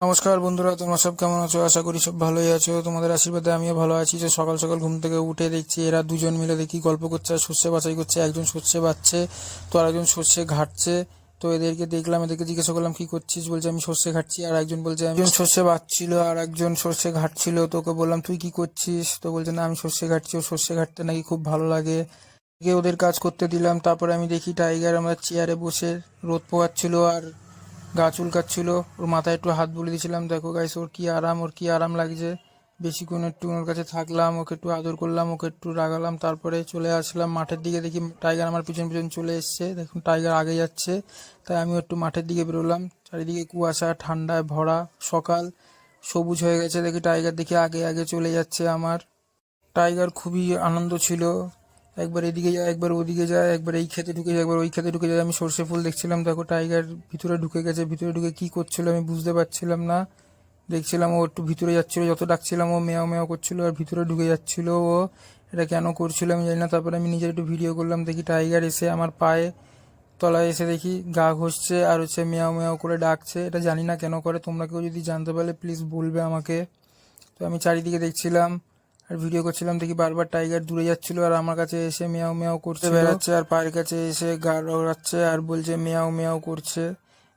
নমস্কার বন্ধুরা, তোমরা সব কেমন আছো? আশা করি সব ভালোই আছো। তোমাদের আশীর্বাদে আমিও ভালো আছি। যে সকাল সকাল ঘুম থেকে উঠে দেখছি এরা দুজন মিলে দেখি গল্প করছে আর সর্ষে বাছাই করছে। একজন সর্ষে বাচ্ছে, তো আর একজন সর্ষে ঘাটছে। তো এদেরকে দেখলাম, এদেরকে জিজ্ঞাসা করলাম, কি করছিস? বলছে, আমি সর্ষে ঘাটছি। আর একজন বলছে একজন সর্ষে বাচ্ছিল, আর একজন সর্ষে ঘাটছিল। তোকে বললাম, তুই কি করছিস? তো বলছে, না, আমি সর্ষে ঘাটছি। ও সর্ষে ঘাটতে নাকি খুব ভালো লাগে। ওদের কাজ করতে দিলাম। তারপরে আমি দেখি টাইগার, আমার চেয়ারে বসে রোদ পোয়াচ্ছিল আর গা চুলকাচ্ছিল, ওর মাথায় একটু হাত বুলিয়ে দিয়েছিলাম, দেখো গাইস ওর কি আরাম, ওর কি আরাম লাগছে? বেশিক্ষণ একটু ওর কাছে থাকলাম, ওকে একটু আদর করলাম, ওকে একটু রাগালাম, তারপরে চলে আসলাম মাঠের দিকে, দেখি টাইগার আমার পিছন পিছন চলে এসছে, দেখুন টাইগার আগে যাচ্ছে, তাই আমিও একটু মাঠের দিকে বেরোলাম, চারিদিকে কুয়াশা ঠান্ডায় ভরা, সকাল, সবুজ হয়ে গেছে, দেখি টাইগার দেখি আগে আগে চলে যাচ্ছে আমার। টাইগার খুবই আনন্দ ছিল একবার এদিকে যায় একবার ওদিকে যায় একবার এই খেতে ঢুকে যায় একবার ওই খেতে ঢুকে যায় আমি সর্ষে ফুল দেখছিলাম, দেখো টাইগার ভিতরে ঢুকে গেছে, ভিতরে ঢুকে কি করছিল আমি বুঝতে পারছিলাম না। দেখছিলাম ও একটু ভিতরে যাচ্ছিল, যত ডাকছিলাম ও মেয়াও মেয়াও করছিল, আর ভিতরে ঢুকে যাচ্ছিল ও। এটা কেন করছিল আমি জানি না, তারপরে আমি নিজের একটু ভিডিও করলাম, দেখি টাইগার এসে আমার পায়ে, তলায় এসে দেখি গা ঘষছে, আর হচ্ছে মেয়াও মেয়াও করে ডাকছে। এটা জানি না কেন করে, তোমরা কেউ যদি জানতে পারলে প্লিজ বলবে আমাকে। তো আমি চারিদিকে দেখছিলাম আর ভিডিও করছিলাম দেখি বারবার টাইগার দূরে যাচ্ছিল আর আমার কাছে এসে মেয়াও মেয়াও করছে। বেড়াচ্ছে আর পায়ের কাছে এসে গা রড়াচ্ছে আর বলছে মেয়াও মেয়াও করছে।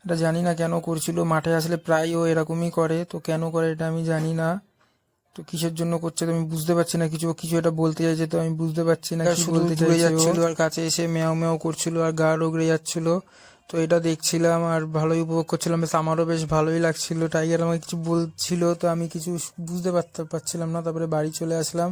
এটা জানি না কেন করছিল মাঠে আসলে প্রায় ও এরকমই করে তো কেন করে এটা আমি জানি না। তো কিসের জন্য করছে তো আমি বুঝতে পারছি না কিছু কিছু এটা বলতে চাইছে তো আমি বুঝতে পারছি না কি বলতে চাইছে যাচ্ছিল আর কাছে এসে মেয়াও মেয়াও করছিল আর গা রগড়ে যাচ্ছিল। তো এটা দেখছিলাম আর ভালোই উপভোগ করছিলাম। বেশ আমারও বেশ ভালোই লাগছিল। টাইগার আমাকে কিছু বলছিল তো আমি কিছু বুঝতে পারতে পারছিলাম না। তারপরে বাড়ি চলে আসলাম।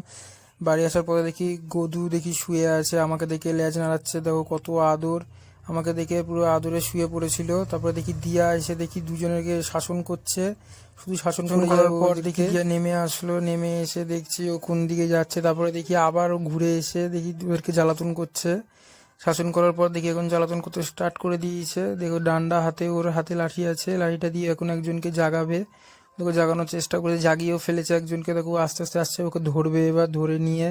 বাড়ি আসার পরে দেখি গদু দেখি শুয়ে আছে আমাকে দেখে লেজ নাড়াচ্ছে। দেখো কত আদর। আমাকে দেখে পুরো আদরে শুয়ে পড়েছিল। তারপরে দেখি দিয়া এসে দেখি দুজনেরকে শাসন করছে। শুধু শাসন করার পর দেখি দিয়া নেমে আসলো। নেমে এসে দেখছি ও কোন দিকে যাচ্ছে। তারপরে দেখি আবার ঘুরে এসে দেখি ওদেরকে জ্বালাতন করছে। শাসন করার পর দেখি এখন জ্বালাতন করতে স্টার্ট করে দিয়েছে। দেখো ডান্ডা হাতে, ওর হাতে লাঠি আছে। লাঠিটা দিয়ে এখন একজনকে জাগাবে। দেখো জাগানোর চেষ্টা করে জাগিয়েও ফেলেছে একজনকে। দেখো আস্তে আস্তে আসছে ওকে ধরবে এবার, ধরে নিয়ে।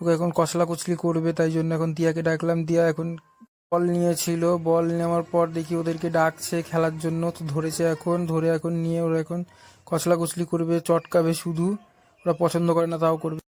ওকে এখন কসলা কচলি করবে, তাই জন্য এখন দিয়াকে ডাকলাম। দিয়া এখন বল নিয়েছিল। বল নেওয়ার পর দেখি ওদেরকে ডাকছে খেলার জন্য। তো ধরেছে এখন, ধরে এখন নিয়ে ওরা এখন কসলা কচলি করবে, চটকাবে শুধু। ওরা পছন্দ করে না, তাও করবে।